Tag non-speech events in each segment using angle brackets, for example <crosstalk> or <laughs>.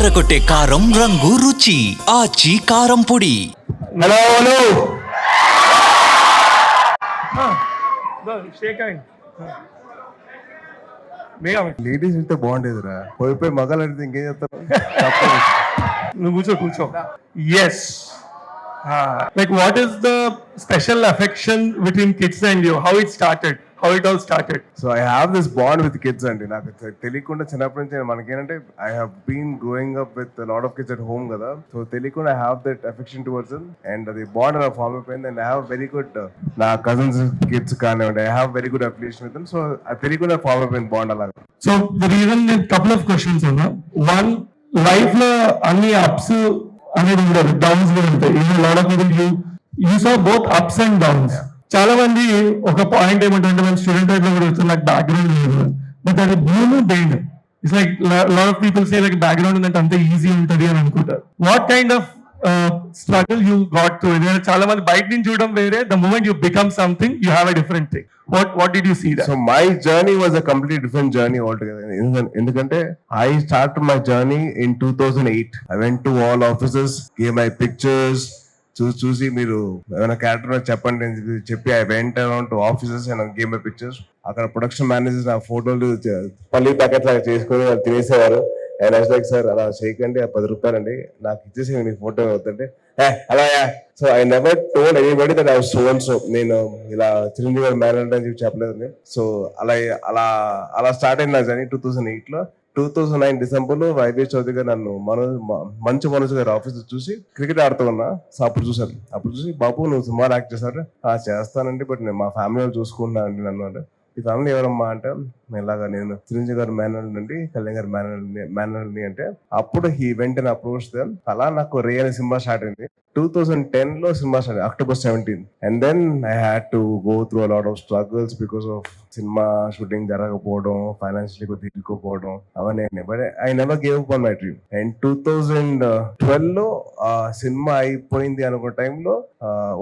ఎర్రగొట్టే కారం రంగు రుచి ఆచి కారం పొడి హలో హలో లేడీస్ ఉంటే బాగుండేదిరా పోయిపోయి మగాలు అంటే ఇంకేం చేస్తారు నువ్వు కూర్చో కూర్చో yes like what is the special affection between kids and you how it started how it all started so I have this bond with kids అండి నాకు తెలియకుండా చిన్నప్పటి నుంచి మనకేంటంటే I have been growing up with lot of kids at home కదా so తెలియకుండా I have that affection towards and అది bond అలా ఫామ్ అయిపోయింది and I have very good నా కజిన్స్ కిడ్స్ కానివ్వండి I have very good affiliation with so అది తెలియకుండా form అయిపోయింది బాండ్ అలా సో ద రీజన్ నేను కపుల్ ఆఫ్ క్వశ్చన్స్ అన్నా వన్ లైఫ్ లో అన్ని అప్స్ అనేది ఉండదు డౌన్స్ కూడా ఉంటాయి lot of you you saw both ups and downs చాలా మంది ఒక పాయింట్ ఏమంటారంటే మేము స్టూడెంట్ టైప్ లో కూడా వచ్చారు నాకు బ్యాక్గ్రౌండ్ లేదు బట్ అది భూమి Bain it's like lot of peoples say like background ఉందంటే అంత ఈజీ ఉంటుంది అని అనుకుంటారు what kind of struggle you got to చాలా మంది బయట నుంచి చూడడం వేరే the moment you become something you have a different thing what what do you see so my journey was a complete different journey altogether ఎందుకంటే I start my journey in two thousand eight I went to all offices gave my pictures చూసి చూసి మీరు ఏమైనా character చెప్పండి అని చెప్పి చెప్పి I went to offices and gave pictures అక్కడ ప్రొడక్షన్ మేనేజర్స్ ఆ ఫోటోలు పల్లి ప్యాకెట్ లాగా చేసుకుని వాళ్ళు తినేసేవారు లైక్ సార్ అలా చేయకండి ఆ పది రూపాయలండి నాకు ఇచ్చేసి మీ ఫోటో అవుతుంది అలా so I never told anybody that I so and so నేను ఇలా చిరంజీవి గారు మేనేజర్ అని చెప్పి చెప్పలేదు సో అలా అలా అలా స్టార్ట్ అయింది నా జర్నీ టూ థౌసండ్ ఎయిట్లో టూ థౌజండ్ నైన్ డిసెంబర్లో వైవి చౌదరి గారు నన్ను మంచి మనసు మనోజ్ గారు ఆఫీస్లో చూసి క్రికెట్ ఆడుతూ ఉన్నా అప్పుడు చూశారు అప్పుడు చూసి బాబు నువ్వు సుమారు యాక్ట్ చేశారు ఆ చేస్తానండి బట్ నేను మా ఫ్యామిలీ వాళ్ళు అండి నన్ను అంటే ఈ ఫ్యామిలీ ఎవరమ్మా అంటే ఇలాగా నేను చిరంజీవి గారు మేనల్ నుండి కళ్యాణ్ గారు మేనల్ మేనల్ ని అంటే అప్పుడు హీ వెంటనే నా అప్రోచ్ అలా నాకు రియల్ సినిమా స్టార్ట్ అయింది టూ థౌసండ్ టెన్ లో cinema start October seventeen and then I had to go through a lot of struggles because of cinema shooting జరగకపోవడం financially కొద్దిగా ఇరుక్కుపోవడం అవన్నీ but I never gave up on my dream and two thousand twelve లో cinema అయిపోయింది అనుకున్న టైంలో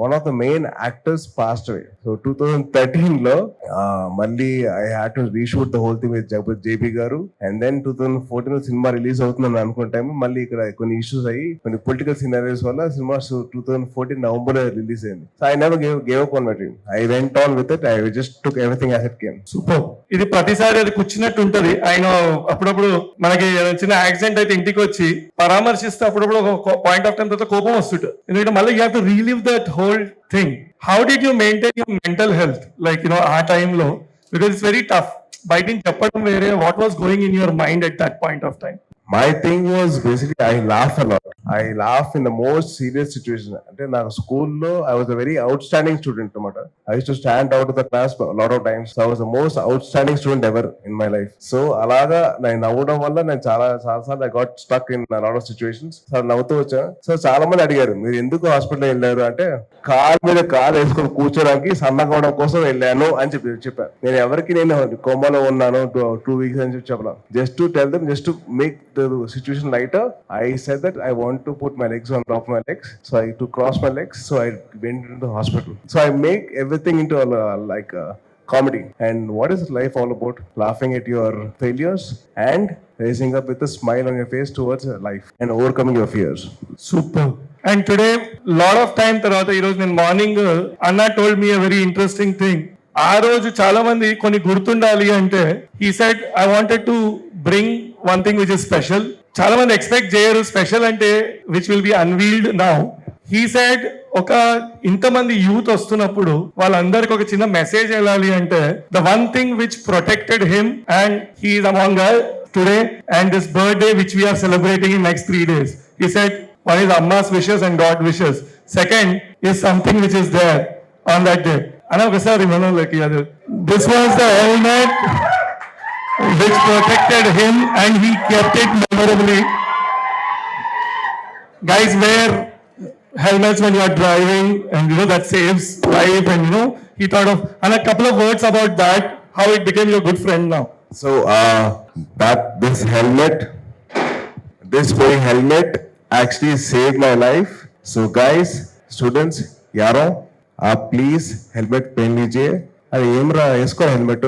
one of the main actors passed away so two thousand thirteen లో మళ్ళీ I had to reshoot shoot the whole thing with Jagapathi JP గారు and then two thousand fourteen cinema release అవుతుందని అనుకున్న time మళ్ళీ ఇక్కడ కొన్ని ఇష్యూస్ అయ్యి కొన్ని పొలిటికల్ సినారీస్ వల్ల cinema two thousand fourteen November release అయింది so I never gave gave up on I went on with it I just took everything as it came super ఇది ప్రతిసారి అది కూర్చున్నట్టు ఉంటది ఆయన అప్పుడప్పుడు మనకి చిన్న యాక్సిడెంట్ అయితే ఇంటికి వచ్చి పరామర్శిస్తే అప్పుడప్పుడు ఒక పాయింట్ ఆఫ్ టైం తర్వాత కోపం వస్తుంటుంది ఎందుకంటే మళ్ళీ you have to relive that whole thing how did you maintain your mental health like you know టైంలో because it's very tough by didn't chappadam what was going in your mind at that point of time my thing was basically I laugh a lot I laugh in the most serious situation అంటే నాకు స్కూల్లో I was a very outstanding student అనమాట I to stand out the class lot of times I was the most outstanding student ever in my life so అలాగా నేను నవ్వడం వల్ల నేను చాలా చాలా సార్లు I got stuck in lot of situations sir నవ్వుతూ వచ్చా సో చాలా మంది అడిగారు మీరు ఎందుకు హాస్పిటల్ వెళ్ళారు అంటే కాల్ మీద కాల్ వేసుకొని కూర్చోడానికి సన్నగా అవడం కోసం వెళ్ళాను అని చెప్పి చెప్పాను నేను ఎవరికి నేను కొమ్మలో ఉన్నాను టూ వీక్స్ అని చెప్పి చెప్పాను just to tell them just make the situation lighter, I said that I want to put my legs on top of my legs. So I to cross my legs. So I went into the hospital. So I make everything into a, like a comedy. And what is life all about? Laughing at your failures and raising up with a smile on your face towards life and overcoming your fears. Super. And today, lot of time తర్వాత ఈరోజు నేను morning అన్న told me a very interesting thing ఆ రోజు చాలా మంది కొన్ని గుర్తుండాలి అంటే ఈ set I wanted to bring one thing which is special చాలా మంది ఎక్స్పెక్ట్ చేయరు స్పెషల్ అంటే which will be unveiled now he side ఒక ఇంతమంది యూత్ వస్తున్నప్పుడు వాళ్ళందరికి ఒక చిన్న మెసేజ్ వెళ్ళాలి అంటే the one thing which protected him and he is among today and this birthday which we are celebrating in next three days he said one is అమ్మాస్ wishes and god wishes second is something which is there on that day అని ఒకసారి మనం లెక్క this was the helmet which protected him and he kept it memorably. Guys, wear helmets when you are driving, and you know that saves life. And you know he thought of and a couple of words about that, how it became your good friend now. So uh, that this helmet, this boy helmet actually saved my life. So guys, students, यारों आप please helmet पहन लीजिए अरे एमरा helmet helmet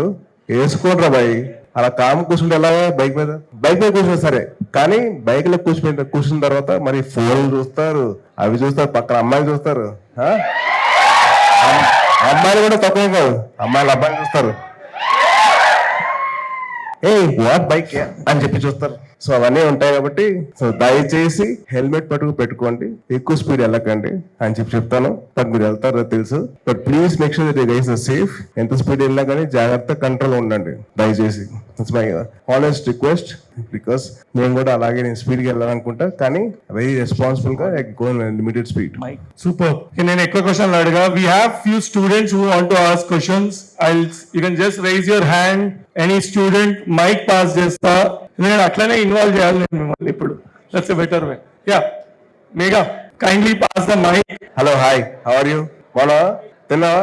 वेसकोड्रा भाई అలా కాము కూర్చుంటే ఎలా బైక్ మీద బైక్ మీద కూర్చున్నా సరే కానీ బైక్ లో కూర్చుంటే కూర్చున్న తర్వాత మరి ఫోన్ చూస్తారు అవి చూస్తారు పక్కన అమ్మాయిలు చూస్తారు అమ్మాయిలు కూడా తక్కువ కాదు అమ్మాయిలు అబ్బాయిలు చూస్తారు ఏ వాట్ బైక్ అని చెప్పి చూస్తారు సో అవన్నీ ఉంటాయి కాబట్టి సో దయచేసి హెల్మెట్ పట్టుకు పెట్టుకోండి ఎక్కువ స్పీడ్ వెళ్ళకండి అని చెప్పి చెప్తాను బట్ మీరు వెళ్తారో తెలుసు but please make sure that guys safe ఎంత స్పీడ్ వెళ్ళినా కానీ జాగ్రత్త కంట్రోల్ ఉండండి దయచేసి మై హానెస్ట్ రిక్వెస్ట్ బికాస్ నేను కూడా అలాగే నేను స్పీడ్ కి వెళ్ళాలనుకుంటా కానీ వెరీ రెస్పాన్సిబుల్ గా లిమిటెడ్ స్పీడ్ సూపర్ నేను ఎక్కువ question అడగా we have few students who want to ask questions I you can just raise your hand any student mic pass చేస్తా నేను అట్లనే ఇన్వాల్వ్ చేయాలి నేను మిమ్మల్ని ఇప్పుడు that's better way yeah Megha kindly pass the my hello hi how are you మన తిన్నావా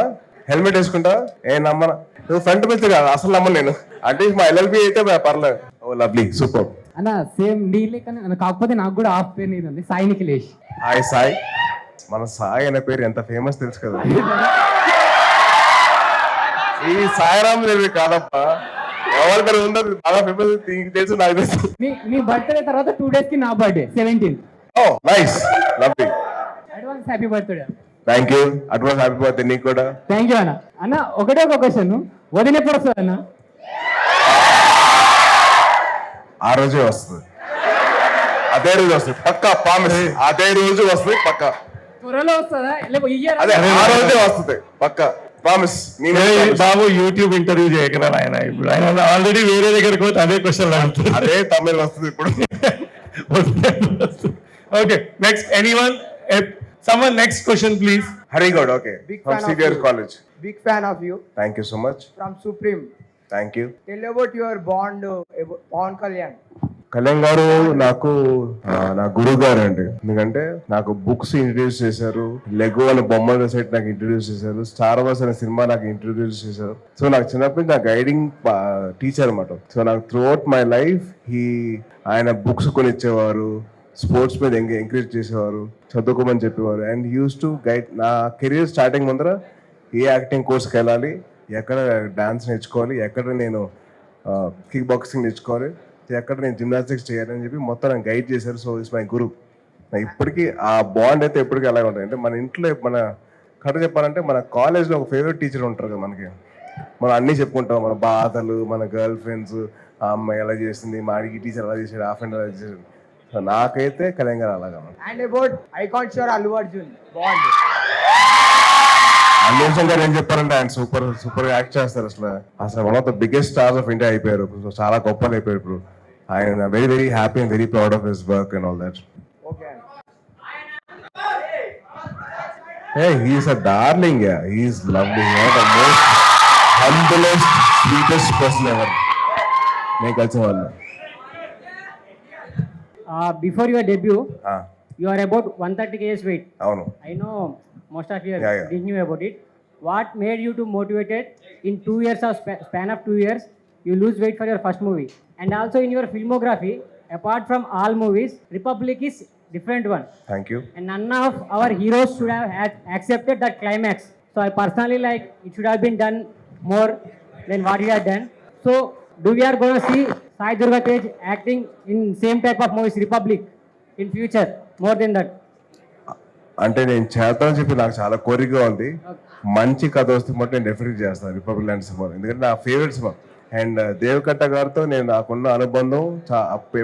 helmet వేసుకుంటా ఏ నమ్మన నువ్వు ఫ్రంట్ బెంచ్ కాదు అసలు నమ్మను నేను అంటే మా ఎల్ఎల్బి అయితే పర్లేదు ఓ లవ్లీ సూపర్ అన్న సేమ్ నీ లెక్కనే కాకపోతే నాకు కూడా ఆఫ్ పేరు నీది ఉంది సాయి నిఖిలేష్ హాయ్ సాయి మన సాయి అనే పేరు ఎంత ఫేమస్ తెలుసు కదా <laughs> ఈ సాయిరామ్ దేవి కాదప్పా ఎవరికైనా ఉండదు చాలా ఫేమస్ నీకు మీ బర్త్డే తర్వాత టూ డేస్ కి నా birthday seventeen oh nice lovely advance happy birthday thank you advance happy birthday నీకు కూడా థ్యాంక్ యూ అన్న అన్న ఒకటే ఒక క్వశ్చన్ వదిన ఎప్పుడు అన్న ఆ రోజే వస్తుంది అదే రోజు వస్తుంది పక్క ప్రామిస్ అదే రోజు వస్తుంది పక్క త్వరలో వస్తుందా లేకపోతే ఆ రోజే వస్తుంది పక్క ప్రామిస్ బాబు యూట్యూబ్ ఇంటర్వ్యూ చేయకరా ఆయన ఇప్పుడు ఆయన ఆల్రెడీ వేరే దగ్గరకు పోతే అదే క్వశ్చన్ అదే తమిళ్ వస్తుంది ఇప్పుడు ఓకే నెక్స్ట్ ఎనీ వన్ సమ్మన్ next question please Harigoud okay from senior college big fan of you thank you so much from supreme thank you tell about your bond Pawan Kalyan Kalyan garu నాకు నా గురువు గారు అండి ఎందుకంటే నాకు బుక్స్ ఇంట్రడ్యూస్ చేశారు లెగో అనే బొమ్మల సైట్ నాకు ఇంట్రడ్యూస్ చేశారు స్టార్ వార్స్ అనే సినిమా నాకు ఇంట్రడ్యూస్ చేశారు సో నాకు చిన్నప్పటి నా గైడింగ్ టీచర్ అనమాట సో నాకు త్రూఅవుట్ మై లైఫ్ ఈ ఆయన బుక్స్ కొని ఇచ్చేవారు స్పోర్ట్స్ మీద ఎంకరేజ్ చేసేవారు చదువుకోమని చెప్పేవారు అండ్ యూస్ టు గైడ్ నా కెరీర్ స్టార్టింగ్ ముందర ఏ యాక్టింగ్ కోర్స్కి వెళ్ళాలి ఎక్కడ డాన్స్ నేర్చుకోవాలి ఎక్కడ నేను కిక్ బాక్సింగ్ నేర్చుకోవాలి ఎక్కడ నేను జిమ్నాస్టిక్స్ చేయాలని చెప్పి మొత్తం నాకు గైడ్ చేశారు సో ఇస్ మై గురు ఇప్పటికీ ఆ బాండ్ అయితే ఎప్పటికీ అలాగే ఉంటుంది అంటే మన ఇంట్లో మన కథ చెప్పాలంటే మన కాలేజ్లో ఒక ఫేవరెట్ టీచర్ ఉంటారు కదా మనకి మనం అన్నీ చెప్పుకుంటాం మన బాధలు మన గర్ల్ ఫ్రెండ్స్ ఆ అమ్మాయి ఎలా చేసింది మా అడిగి టీచర్ ఎలా చేసాడు ఆ ఫ్రెండ్ ఎలా చేసాడు సో నాకైతే కళ్యాణ్ అలాగా and about I can't sure Allu Arjun garu ఏం చెప్పారంటే ఆయన సూపర్ సూపర్ యాక్ట్ చేస్తారు అసలు అసలు one of the biggest stars of India అయిపోయారు చాలా గొప్పలు అయిపోయారు ఇప్పుడు I am very, very happy and very proud of his work and all that. Okay. Hey, he's a darling. Yeah, he's lovely. Yeah, the most humblest, sweetest person ever. Make us all. before your debut, ah. you are about 130 kg weight. I oh, know. I know most of you Yeah, yeah. didn't know about it. What made you to motivated in two years of span of two years? you lose weight for your first movie. And also in your filmography, apart from all movies, Republic is different one. Thank you. And none of our heroes should have had accepted that climax. So I personally like it should have been done more than what we have done. So do we are going to see Sai Durga Tej acting in same type of movies Republic in future more than that? అంటే నేను చేస్తానని చెప్పి నాకు చాలా కోరికగా ఉంది మంచి కథ వస్తే మొత్తం నేను డెఫినెట్ చేస్తాను రిపబ్లిక్ లాంటి సినిమా ఎందుకంటే నా favourite cinema and uh, Devakatta గారితో నేను నాకున్న అనుబంధం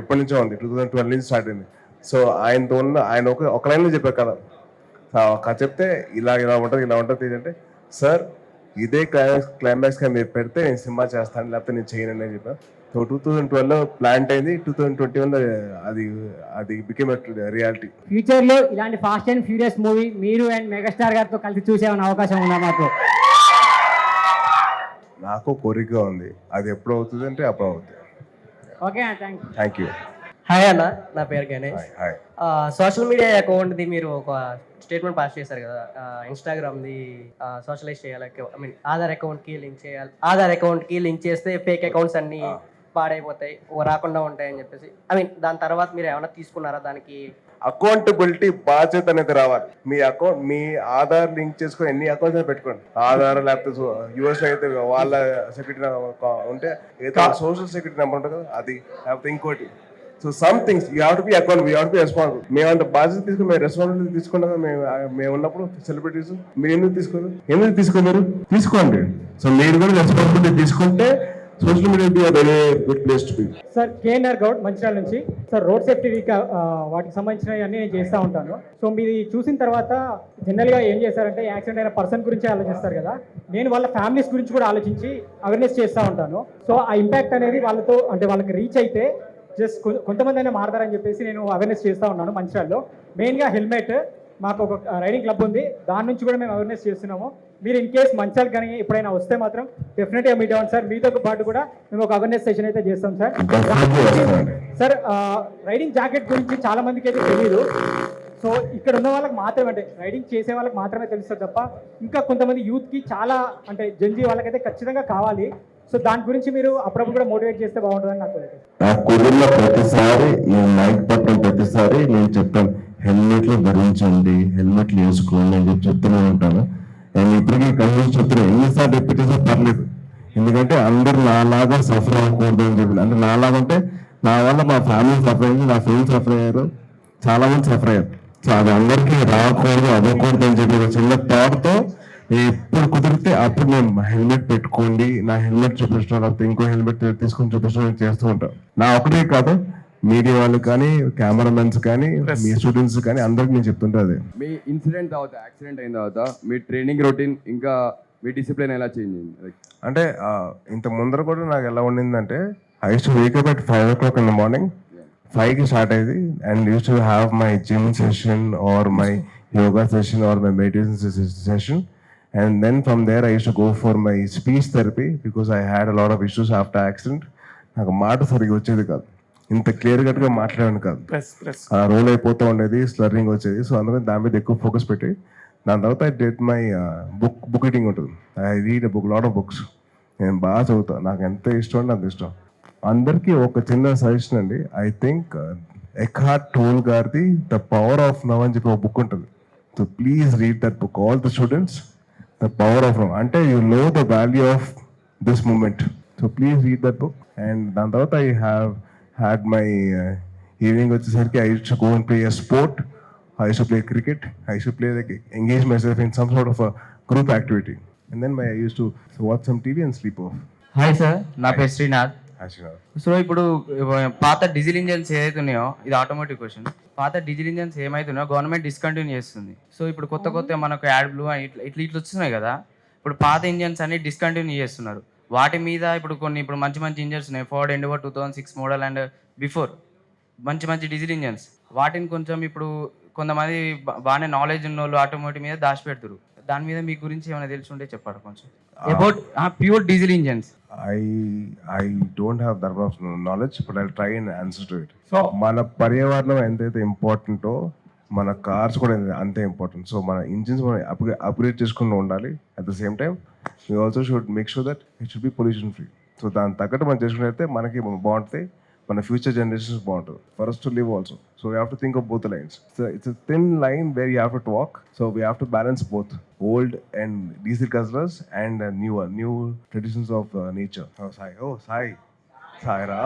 ఎప్పటి నుంచో ఉంది టూ థౌసండ్ ట్వెల్వ్ నుంచి స్టార్ట్ అయింది సో ఆయనతో ఉన్న ఆయన ఒక ఒక లైన్లో చెప్పారు కదా ఒక చెప్తే ఇలా ఇలా ఉంటుంది ఇలా ఉంటుంది ఏంటంటే సార్ ఇదే క్లైమాక్స్ క్లైమాక్స్గా మీరు పెడితే నేను సినిమా చేస్తాను లేకపోతే నేను చేయను అని చెప్పాను సో టూ థౌజండ్ ట్వెల్వ్లో ప్లాంట్ అయింది టూ థౌసండ్ ట్వంటీ వన్లో uh, అది అది బికెమ్ రియాలిటీ ఫ్యూచర్లో ఇలాంటి ఫాస్ట్ అండ్ ఫ్యూరియస్ మూవీ మీరు అండ్ మెగాస్టార్ గారితో కలిసి చూసే అవకాశం ఉందా మాకు నాకు కోరిక ఉంది అది ఎప్పుడు అవుతుంది అంటే అప్పుడు అవుతుంది ఓకే థ్యాంక్ యూ హాయ్ అన్న నా పేరు గణేష్ సోషల్ మీడియా అకౌంట్ది మీరు ఒక స్టేట్మెంట్ పాస్ చేశారు కదా ఇన్స్టాగ్రామ్ది సోషలైజ్ చేయాలి ఐ మీన్ ఆధార్ అకౌంట్కి లింక్ చేయాలి ఆధార్ అకౌంట్కి లింక్ చేస్తే ఫేక్ అకౌంట్స్ అన్నీ పాడైపోతాయి రాకుండా ఉంటాయని చెప్పేసి ఐ మీన్ దాని తర్వాత మీరు ఏమైనా తీసుకున్నారా దానికి అకౌంటబిలిటీ బాధ్యత అనేది రావాలి మీ అకౌంట్ మీ ఆధార్ లింక్ చేసుకుని ఎన్ని అకౌంట్స్ పెట్టుకోండి ఆధార్ లేకపోతే యుఎస్ అయితే వాళ్ళ సెక్యూరిటీ ఉంటే ఏదో సోషల్ సెక్యూరిటీ నెంబర్ ఉంటుంది కదా అది లేకపోతే ఇంకోటి so some things you have to be account you have to be మేము అంత బాధ్యత తీసుకుని మేము రెస్పాన్సిబిలిటీ తీసుకున్నాం మేము మేము ఉన్నప్పుడు సెలబ్రిటీస్ మీరు ఎందుకు తీసుకోరు ఎందుకు తీసుకోలేరు తీసుకోండి సో మీరు కూడా రెస్పాన్సిబిలిటీ తీసుకుంటే social media good place to be sir KNR Goud Mancherial నుంచి సార్ రోడ్ సేఫ్టీ వీక్ వాటికి సంబంధించినవి అన్ని నేను చేస్తూ ఉంటాను సో మీరు చూసిన తర్వాత జనరల్గా ఏం చేస్తారంటే యాక్సిడెంట్ అయిన పర్సన్ గురించి ఆలోచిస్తారు కదా నేను వాళ్ళ ఫ్యామిలీస్ గురించి కూడా ఆలోచించి అవేర్నెస్ చేస్తూ ఉంటాను సో ఆ ఇంపాక్ట్ అనేది వాళ్ళతో అంటే వాళ్ళకి రీచ్ అయితే జస్ట్ కొంతమంది అయినా మారతారని చెప్పేసి నేను అవేర్నెస్ చేస్తూ ఉన్నాను మంచిర్యాల్లో మెయిన్గా హెల్మెట్ మాకు ఒక రైడింగ్ క్లబ్ ఉంది దాని నుంచి కూడా మేము అవేర్నెస్ చేస్తున్నాము మీరు ఇన్ కేస్ మంచాలు కానీ ఎప్పుడైనా వస్తే మాత్రం డెఫినెట్గా మీట్ అవ్వండి సార్ మీతో పాటు కూడా మేము ఒక అవేర్నెస్ సెషన్ అయితే చేస్తాం సార్ సార్ రైడింగ్ జాకెట్ గురించి చాలా మందికి అయితే తెలియదు సో ఇక్కడ ఉన్న వాళ్ళకి మాత్రమే అంటే రైడింగ్ చేసే వాళ్ళకి మాత్రమే తెలుస్తుంది తప్ప ఇంకా కొంతమంది యూత్కి చాలా అంటే జంజీ వాళ్ళకైతే ఖచ్చితంగా కావాలి సో దాని గురించి మీరు అప్పుడప్పుడు కూడా మోటివేట్ చేస్తే బాగుంటుందని నాకు ప్రతిసారి సోషలైజ్ చేస్తూ ఉంటాం నా ఒకటే కాదు మీడియా వాళ్ళు కానీ కెమెరామెన్స్ కానీ మీ స్టూడెంట్స్ కానీ అందరికి నేను చెప్తుంటుంది మీ ఇన్సిడెంట్ తర్వాత యాక్సిడెంట్ అయిన తర్వాత మీ ట్రైనింగ్ రొటీన్ ఇంకా మీ డిసిప్లిన్ ఎలా చేంజ్ అయింది అంటే ఇంత ముందర కూడా నాకు ఎలా అంటే I to wake up at five o'clock in the morning ఫైవ్కి స్టార్ట్ అయ్యింది and use to have my gym session or my yoga session or my meditation session and then from there I use to go for my speech therapy because I had a lot of issues after accident నాకు మాట సరిగ్గా వచ్చేది కాదు ఇంత clear గా మాట్లాడాను కాదు అలా రోల్ అయిపోతూ ఉండేది స్లర్నింగ్ వచ్చేది సో అందుకని దాని మీద ఎక్కువ ఫోకస్ పెట్టి దాని తర్వాత I did my book book reading ఉంటుంది I read book lot of books నేను బాగా చదువుతాను నాకు ఎంత ఇష్టం అంటే అంత ఇష్టం అందరికీ ఒక చిన్న సజెషన్ అండి ఐ థింక్ ఎక్హార్ట్ టోల్ గారిది ద పవర్ ఆఫ్ నవ్ అని చెప్పి ఒక బుక్ ఉంటుంది so please read that book all the students the power of now అంటే you know the value of this moment so please read that book and దాని తర్వాత I have had my evening వచ్చేసరికి I should go and play a sport I should play cricket I should play like engage myself in some sort of group activity and then my I use to watch some TV and sleep off hi sir నా పేరు Srinath so ఇప్పుడు పాత diesel engines ఏదైతున్నాయో ఇది automatic question పాత diesel engines ఏమైతున్నాయో government discontinue చేస్తుంది so ఇప్పుడు కొత్త కొత్త మనకు యాడ్ బ్లూ ఇట్లా ఇట్లా ఇట్లా వస్తున్నాయి కదా ఇప్పుడు పాత ఇంజన్స్ అన్ని డిస్కంటిన్యూ చేస్తున్నారు వాటి మీద ఇప్పుడు కొన్ని ఇప్పుడు మంచి మంచి ఇంజన్స్ ఉన్నాయి Ford Endeavour two thousand six model and before మంచి మంచి డీజిల్ ఇంజన్స్ వాటిని కొంచెం ఇప్పుడు కొంతమంది బాగానే నాలెడ్జ్ ఉన్న వాళ్ళు ఆటోమేటిక్ మీద దాచిపెడతారు దాని మీద మీ గురించి ఏమైనా తెలిసి ఉంటే చెప్పారు కొంచెం about pure diesel engines I I don't have their of knowledge but I try and answer to it so మన పర్యావరణం ఎంతైతే ఇంపార్టెంటో మన కార్స్ కూడా అంతే ఇంపార్టెంట్ సో మన ఇంజిన్స్ మనం అప్గ్రేడ్ అప్గ్రేడ్ చేసుకుంటూ ఉండాలి at the same time we also should make sure that it should be pollution free so దాని తగ్గట్టు మనం చేసుకున్నట్లయితే మనకి బాగుంటుంది మన ఫ్యూచర్ జనరేషన్స్ బాగుంటుంది for us to live also so we have to think of both lines so it's thin line where you have to walk so we have to balance both old and diesel culturals and new new traditions of nature Sai ఓ సాయి సాయి రా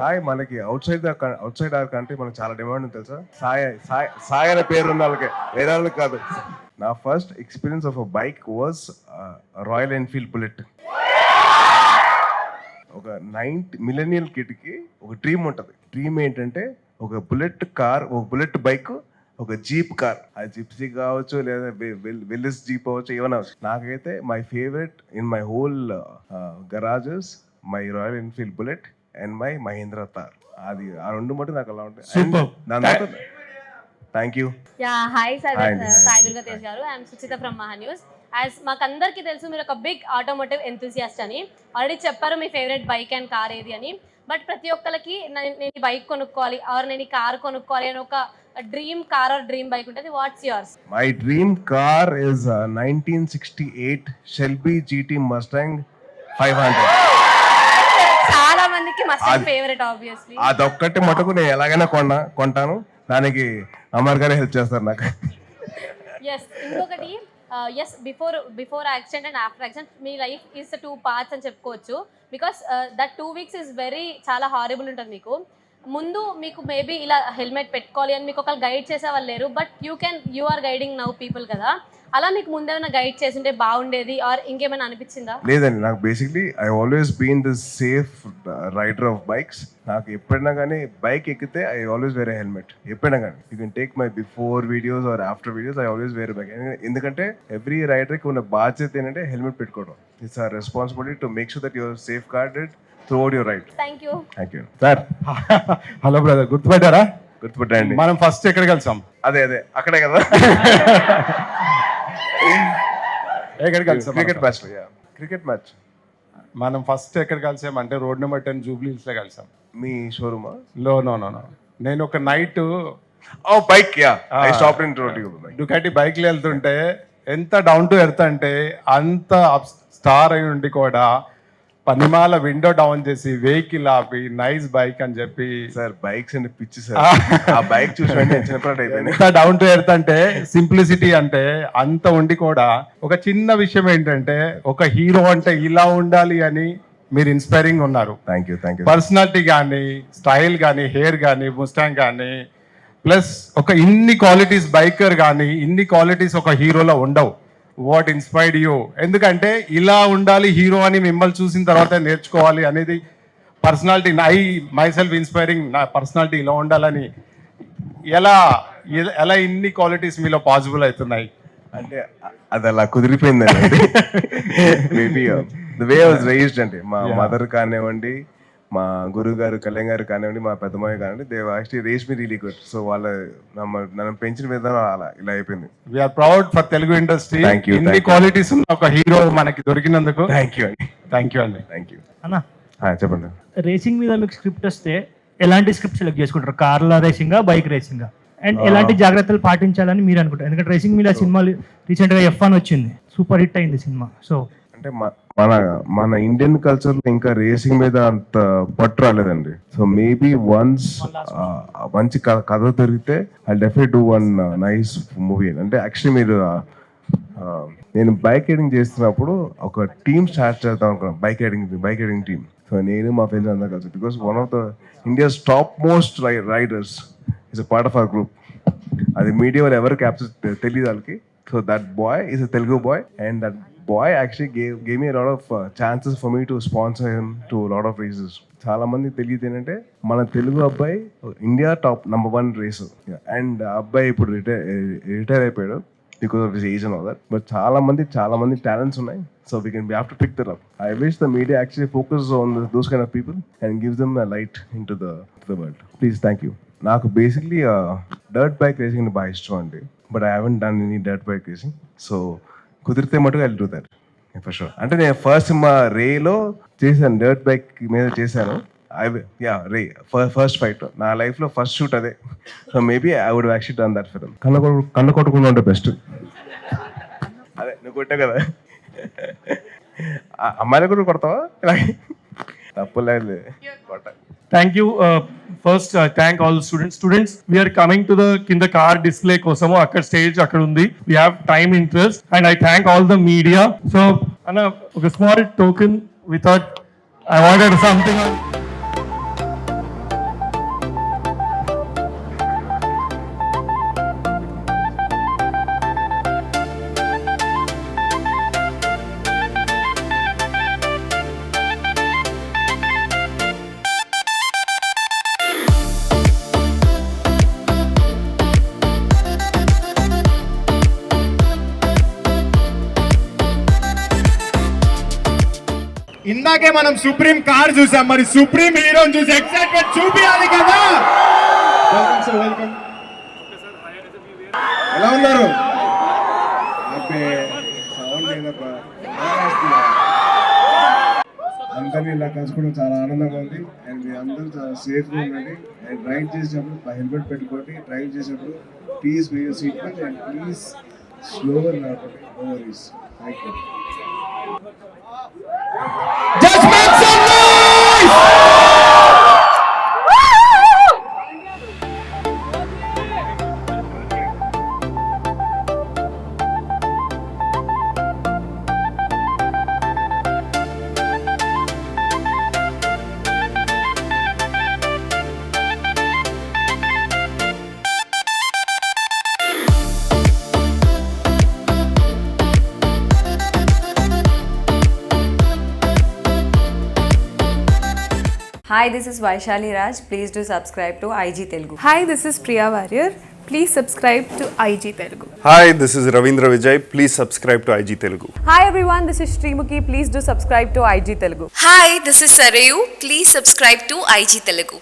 సాయి మనకి outside outside our country మనకి చాలా demand ఉంది తెలుసా సాయి సాయి సాయి అనే పేరు ఉంది వాళ్ళకి వేరే వాళ్ళకి కాదు నా first experience of a bike was Royal Enfield bullet ఒక నైన్త్ మిలనియల్ కిడ్కి ఒక డ్రీమ్ ఉంటుంది డ్రీమ్ ఏంటంటే ఒక బుల్లెట్ కార్ ఒక బుల్లెట్ బైక్ ఒక జీప్ కార్ ఆ జిప్సీ కావచ్చు లేదా విలేజ్ జీప్ అవచ్చు ఏమైనా నాకైతే my favourite in my whole garages my Royal Enfield bullet and my Mahindra Thar అది ఆ రెండు మటు నాకు అలా ఉంటాయి thank you yeah hi sir Sai Durga Tej Suchitha from Maha News as మాకందరికీ తెలుసు మీరు ఒక బిగ్ ఆటోమోటివ్ ఎంతూసియాస్ట్ అని ఆల్రెడీ చెప్పారు మీ ఫేవరెట్ బైక్ అండ్ కార్ ఏది అని బట్ ప్రతి ఒక్కరికి నేను బైక్ కొనుక్కోవాలి ఆర్ నేను ఈ కార్ కొనుక్కోవాలి అని ఒక dream car or dream bike ఉంటుంది what's yours my dream car is nineteen sixty eight Shelby GT Mustang five hundred చాలా మందికి మస్ట్ ఫేవరెట్ ఆబ్వియస్లీ అదొక్కటి మటుకు నేను ఎలాగైనా కొన్నా కొంటాను దానికి అమర్ గారే హెల్ప్ చేస్తారు నాకు ఎస్ ఇంకొకటి yes before before accident and after accident me life is two parts అని చెప్పుకోవచ్చు because that two weeks is very చాలా హారిబుల్ ఉంటుంది మీకు ముందు మీకు మేబీ ఇలా హెల్మెట్ పెట్టుకోవాలి అని మీకు ఒకళ్ళు గైడ్ చేసే వాళ్ళు లేరు but you can you are guiding now people కదా అలా మీకు ముందేమైనా గైడ్ చేసింటే బాగుండేది ఆర్ ఇంకేమైనా అనిపించిందా లేదండి నాకు basically I always been the safe rider of bikes నాకు ఎప్పుడైనా కానీ బైక్ ఎక్కితే ఐ ఆల్వేస్ వేరే హెల్మెట్ ఎప్పుడైనా కానీ you can take my before videos or after videos I always వేరే బైక్ ఎందుకంటే ఎవ్రీ రైడర్కి ఉన్న బాధ్యత ఏంటంటే హెల్మెట్ పెట్టుకోవడం it's our responsibility to make sure that your safeguarded throughout you right thank you thank you sir hello brother గుర్తుపట్టారా గుర్తుపెట్టండి మనం first ఎక్కడ కలిసాం అదే అదే అక్కడే కదా <laughs> ఎక్కడ కలిసాం క్రికెట్ మ్యాచ్ క్రికెట్ మ్యాచ్ మనం ఫస్ట్ ఎక్కడ కలిసాం అంటే రోడ్ నెంబర్ టెన్ జూబ్లీ లో కలిసాం మీ షోరూమ్ లో నో నో నో నేను ఒక night oh bike yeah stop in road బైక్లో వెళ్తుంటే ఎంత డౌన్ టు ఎర్త్ అంటే అంత స్టార్ అయి ఉండి కూడా పనిమాల విండో డౌన్ చేసి వెహికల్ ఆపి నైస్ బైక్ అని చెప్పి సార్ బైక్స్ అని పిచ్చి సార్ ఆ బైక్ చూసి ఎంత డౌన్ టు ఎర్త్ అంటే సింప్లిసిటీ అంటే అంత ఉండి కూడా ఒక చిన్న విషయం ఏంటంటే ఒక హీరో అంటే ఇలా ఉండాలి అని మీరు ఇన్స్పైరింగ్ ఉన్నారు thank you thank you personality కానీ స్టైల్ కానీ హెయిర్ కానీ ముస్టాంగ్ కానీ ప్లస్ ఒక ఇన్ని క్వాలిటీస్ బైకర్ కానీ ఇన్ని క్వాలిటీస్ ఒక హీరోలో ఉండవు వాట్ ఇన్స్పైర్డ్ యూ ఎందుకంటే ఇలా ఉండాలి హీరో అని మిమ్మల్ని చూసిన తర్వాత నేర్చుకోవాలి అనేది పర్సనాలిటీ నా ఐ మై సెల్ఫ్ ఇన్స్పైరింగ్ నా పర్సనాలిటీ ఇలా ఉండాలని ఎలా ఎలా ఇన్ని క్వాలిటీస్ మీలో పాసిబుల్ అవుతున్నాయి అంటే అది అలా కుదిరిపోయిందండి maybe the way was raised అంటే మా మదర్ కానివ్వండి మా గురువు గారు కళ్యాణ్ గారు కానివ్వండి మా పెద్దమ్మాయి కానివ్వండి they actually raise me good so వాళ్ళ నన్ను పెంచిన విధానం అలా ఇలా అయిపోయింది we are proud for Telugu industry thank ఇన్ని క్వాలిటీస్ ఉన్న ఒక హీరో మనకి దొరికినందుకు థ్యాంక్ యూ అండి థ్యాంక్ యూ అండి థ్యాంక్ యూ అన్నా చెప్పండి రేసింగ్ మీద మీకు స్క్రిప్ట్ వస్తే ఎలాంటి స్క్రిప్ట్ సెలెక్ట్ చేసుకుంటారు కార్ల రేసింగ్ బైక్ రేసింగ్ అండ్ ఎలాంటి జాగ్రత్తలు పాటించాలని మీరు అనుకుంటారు ఎందుకంటే రేసింగ్ మీద సినిమా రీసెంట్గా ఎఫ్ అని వచ్చింది సూపర్ హిట్ అయింది సినిమా సో అంటే మన మన ఇండియన్ కల్చర్ లో ఇంకా రేసింగ్ మీద అంత పట్టు రాలేదండి సో మేబీ వన్స్ మంచి కథ దొరికితే I definite do one nice movie అంటే యాక్చువల్లీ మీరు నేను బైక్ రైడింగ్ చేస్తున్నప్పుడు ఒక టీమ్ స్టార్ట్ చేద్దాం అనుకున్నాను bike riding bike riding team so నేను మా ఫ్రెండ్స్ అందరూ కలిసి because one of the India's top most riders is a part of our group అది మీడియా వాళ్ళు ఎవరు క్యాప్చర్ తెలియదు వాళ్ళకి so that boy is a Telugu boy and that boy actually game game a lot of chances for me to sponsor him to lot of races చాలా మంది తెలియదు ఏంటంటే మన తెలుగు అబ్బాయి India top number one race and అబ్బాయి ఇప్పుడు retire retire అయిపోయాడు because of his age and other but చాలా మంది చాలా మంది టాలెంట్స్ ఉన్నాయి so we can be after pick their up I wish the media actually focus on those kind of people and gives them light in to the world please thank you నాకు basically dirt bike racing బాగా ఇష్టం అండి but I haven't done any dirt bike racing so కుదిరితే మటుకు వెళ్ళి దూతారు అంటే నేను first మా రేలో చేశాను డర్ట్ బైక్ మీద చేశాను ఐ యా రే ఫస్ట్ ఫైట్ నా లైఫ్లో ఫస్ట్ షూట్ అదే so maybe I would actual done that film కళ్ళ కన్ను కొట్టకుండా ఉంటే బెస్ట్ అదే నువ్వు కొట్టావు కదా అమ్మాయిలు కూడా కొడతావా తప్పు లేదు thank you first thank all students students we are coming to the కింద కార్ డిస్ప్లే కోసము అక్కడ స్టేజ్ అక్కడ ఉంది we have time interest and I thank all the media so అన్న ఒక small token without I wanted something మనం supreme car చూసాం మరి సుప్రీం హీరో చూసి ఎక్సైట్మెంట్ చూపియాలి కదా ఎలా ఉన్నారు అందరినీ ఇలా కలుసుకోవడం చాలా ఆనందంగా ఉంది అండ్ మీ అందరూ చాలా సేఫ్గా ఉండండి అండ్ డ్రైవ్ చేసేటప్పుడు హెల్మెట్ పెట్టుకోండి డ్రైవ్ చేసేటప్పుడు ప్లీజ్ మీరు సీట్ అండ్ ప్లీజ్ స్లోగా నడపండి thank you Judgment Hi, this is Vaishali Raj. Please do subscribe to IG Telugu. Hi, this is Priya Warrior. Please subscribe to IG Telugu. Hi, this is Ravindra Vijay. Please subscribe to IG Telugu. Hi everyone, this is Srimukhi. Please do subscribe to IG Telugu. Hi, this is Sarayu. Please subscribe to IG Telugu.